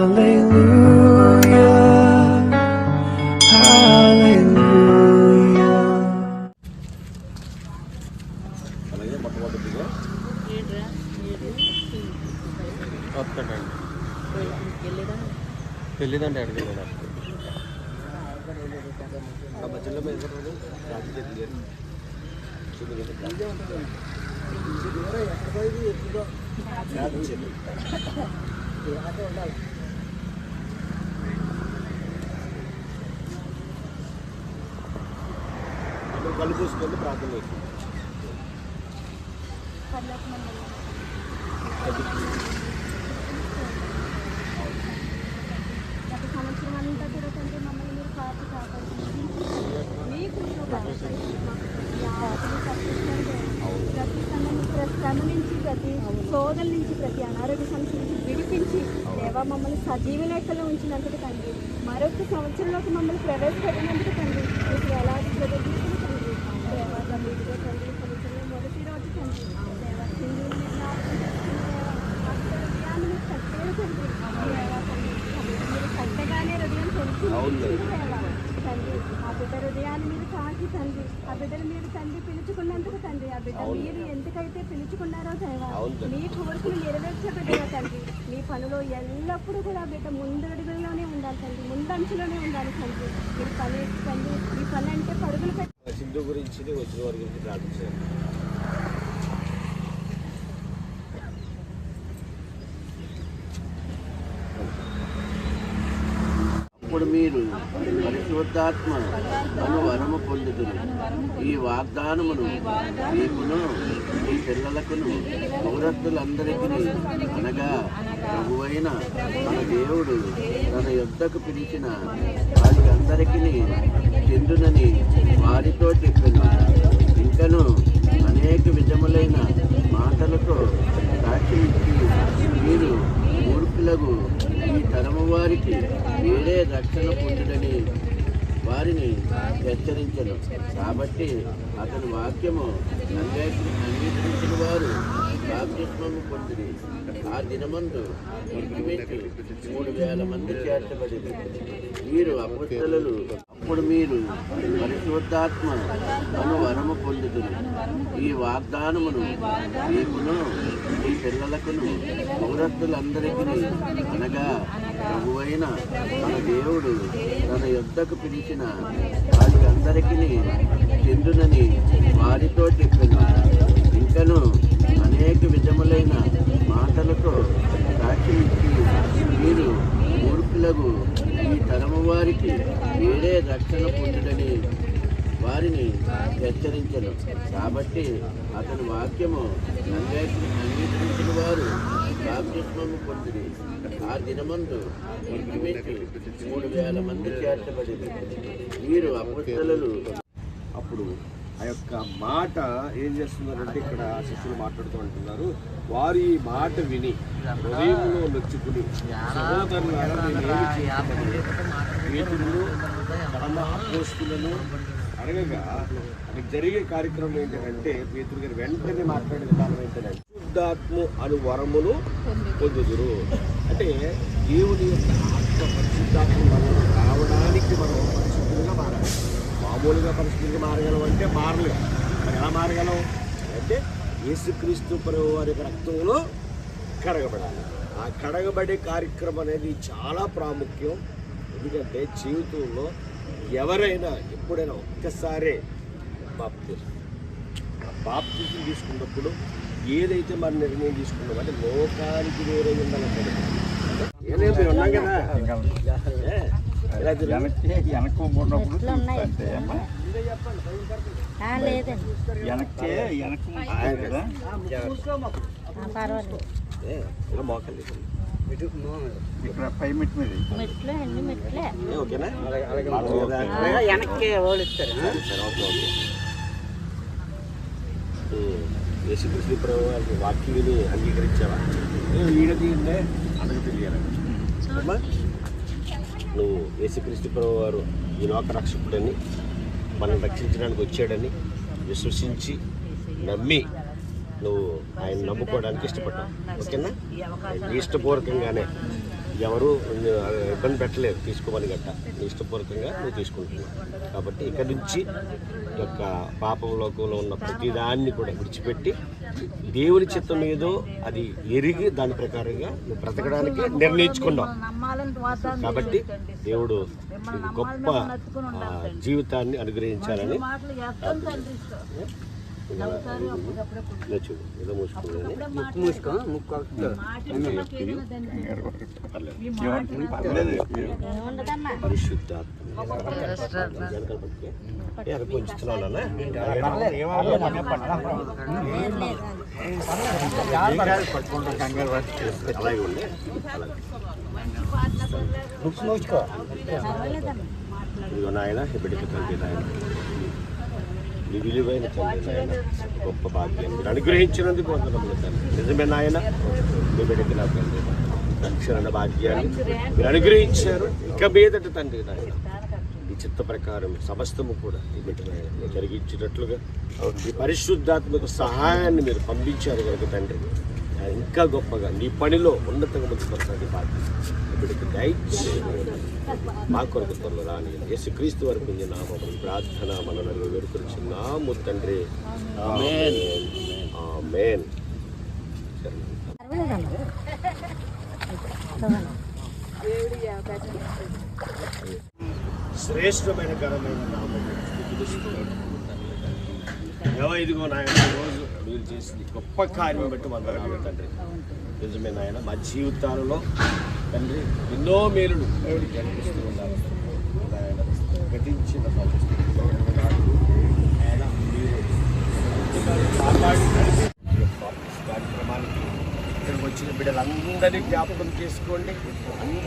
Hallelujah. అలాగే మొట్టమొదటిగా వస్తాడండి అడిగి ఆ మధ్యలో మీద రాజు ఉండాలి కళ్ళు పూసుకొని ప్రార్థన చేసి గత సంవత్సరం అంతా కూడా తండ్రి మమ్మల్ని మీరు కాపు కాపాడుతున్నారు మీ కృప ప్రతి శ్రమ- ప్రతి శ్రమ నుంచి ప్రతి శోధన నుంచి ప్రతి అనారోగ్య సమస్య నుంచి విడిపించి దేవా మమ్మల్ని సజీవ లెక్కలో ఉంచినందుకు తండ్రి మరొక సంవత్సరంలోకి మమ్మల్ని ప్రవేశపెట్టినందుకు తండ్రి మీకు ఎలా ప్రదర్శిస్తుంది తండ్రి దేవా తండ్రి ఇదిగో తండ్రి సంవత్సరంలో మొదటి రోజు తండ్రి దేవా సింధువుని మీరు జ్ఞాపకం చేసుకుని దేవా అక్కడ హృదయాన్ని మీరు కట్టారు తండ్రి దేవా తండ్రి మీరు కట్టగానే హృదయం తెలిసింది తండ్రి ఆ బిడ్డ హృదయాన్ని మీరు తాకి తండ్రి ఆ బిడ్డను మీరు తండ్రి పిలుచుకున్నందుకు తండ్రి ఆ బిడ్డ మీరు ఎందుకైతే పిలుచుకున్నారో దేవా మీ కోరికలు నెరవేర్చే బిడ్డగా తండ్రి మీ పనిలో ఎల్లప్పుడూ కూడా ఆ బిడ్డ ముందడుగులోనే ఉండాలి తండ్రి ముందంచులోనే ఉండాలి తండ్రి మీరు పని తండ్రి మీ పని అంటే పరుగులు పెట్టి గురించి వచ్చిన వారి గురించి ప్రార్థించారు అప్పుడు మీరు పరిశుద్ధాత్మ అను వరము పొందుదురు. ఈ వాగ్దానమును మీకును మీ పిల్లలకును పౌరత్తులందరికీ అనగా ప్రభువైన మన దేవుడు తన యుద్ధకు పిలిచిన వారి అందరికీ చెందునని వారితో చెప్పాను. ఇంకను అనేక విధములైన మాటలతో సాక్షి మీరు మూర్ఖులకు ఈ తరము వారికి వేరే రక్షణ పొందుడని వారిని హెచ్చరించను. కాబట్టి అతని వాక్యము అంగీ- అంగీకరించిన వారు బాప్తిస్మము పొందిరి. ఆ దినమందు ఇంచుమించు మూడు వేల మంది చేర్చబడింది వీరు అపుస్తలు అప్పుడు మీరు పరిశుద్ధాత్మ అను వరము ఈ వాగ్దానమును మీకును మీ పిల్లలకును పౌరత్తులందరికీ అనగా ప్రభువైన మన దేవుడు తన యుద్ధకు పిలిచిన వారి అందరికీ చెందునని వారితో చెప్పాను. ఇంకను అనేక విధములైన మాటలతో సాక్షించి మీరు మూర్ఖులకు ఈ తరము వారికి వేరే రక్షణ పొందుడని వారిని హెచ్చరించను. కాబట్టి అతని వాక్యము అంగీకరించిన వారు బాప్తిస్మము పొందిరి. ఆ దినమందు ఇంచుమించు మూడు వేల మంది చేర్చబడింది వీరు అపస్తులు అప్పుడు ఆ యొక్క మాట ఏం చేస్తున్నారంటే ఇక్కడ శిష్యులు మాట్లాడుతూ అంటున్నారు వారు ఈ మాట విని హృదయంలో నొచ్చుకుని సహోదరులారా నేనేమి అడగగా అది జరిగే కార్యక్రమం ఏంటంటే పేతురు గారు వెంటనే మాట్లాడే విధానం ఏంటంటే శుద్ధాత్మ అను వరమును పొందుదురు. అంటే దేవుని యొక్క ఆత్మ పరిశుద్ధాత్మ మనం రావడానికి మనం పరిశుద్ధంగా మారాలి. మామూలుగా పరిస్థితిగా మారగలం అంటే మారలేం మరి ఎలా మారగలం అంటే యేసుక్రీస్తు ప్రభు వారి రక్తంలో కడగబడాలి. ఆ కడగబడే కార్యక్రమం అనేది చాలా ప్రాముఖ్యం. ఎందుకంటే జీవితంలో ఎవరైనా ఎప్పుడైనా ఒక్కసారే బాప్తిజం. ఆ బాప్తిజం తీసుకున్నప్పుడు ఏదైతే మన నిర్ణయం తీసుకున్నాం అంటే లోకానికి వేరే ఉండాలంటే మీరు ఉన్నాం కదా. వెనక్కి వెనక్కి ఉన్నప్పుడు చూస్తుంటే అమ్మా, వెనక్కి వెనక్కి కదా. తీసుకోండి. ఇక్కడ పై మెట్టు మీద. వెనక్కి ఓడిస్తారు యేసుక్రీస్తు ప్రభు వాక్యం అంగీకరించావా? ఈడ తీయండి. అందుకు తెలియాలి. అమ్మా. నువ్వు యేసుక్రీస్తు ప్రభు వారు ఈ లోక రక్షకుడని మనం రక్షించడానికి వచ్చాడని విశ్వసించి నమ్మి నువ్వు ఆయన నమ్ముకోవడానికి ఇష్టపడ్డావు. ఓకేనా? ఇష్టపూర్వకంగానే ఎవరు ఇబ్బంది పెట్టలేదు తీసుకోమని గట్ట. ఇష్టపూర్వకంగా నువ్వు తీసుకుంటున్నావు. కాబట్టి ఇక్కడి నుంచి యొక్క పాపం లోకంలో ఉన్న ప్రతిదాన్ని కూడా విడిచిపెట్టి దేవుని చిత్తం ఏదో అది ఎరిగి దాని ప్రకారంగా నువ్వు బ్రతకడానికి నిర్ణయించుకున్నావు. కాబట్టి దేవుడు గొప్ప జీవితాన్ని అనుగ్రహించాలని మూసుకో? ముక్కు వెనకాల పట్టుకో. ఏ, అక్కడ కొంచెం ఇస్తున్నానా? నీ విలువైన తండ్రి నాయన గొప్ప భాగ్యం మీరు అనుగ్రహించినందుకు వందనములు తండ్రి నిజమే నాయన మీ బిడ్డకి నా తండ్రి. రక్షణ భాగ్యాన్ని మీరు అనుగ్రహించారు. ఇక మీదట తండ్రి నాయన ఈ చిత్త ప్రకారం సమస్తము కూడా ఈ బిడ్డ జరిగించినట్లుగా ఈ పరిశుద్ధాత్మక సహాయాన్ని మీరు పంపించారు కనుక తండ్రి ఇంకా గొప్పగా నీ పనిలో ఉన్నతంగా ముందు కొనసాగి బాధ్యత ఈ మా కొరకు త్వరలో రాని యేసుక్రీస్తు వరకు నీ నామములు ప్రార్థన మనలను వేడుకొచ్చున్నాము తండ్రి. ఆమేన్. ఆమేన్. శ్రేష్టమైన దేవ ఇదిగో నాయన రోజు మీరు చేసింది గొప్ప కార్యం బట్టి వందనాలు తండ్రి. నిజమే నాయన మా జీవితాలలో తండ్రి ఎన్నో మేలులు దేవుడు జరిగిస్తూ ఉన్నారు నాయన గతించిన బిడ్డలందరినీ జ్ఞాపకం చేసుకోండి. అందరి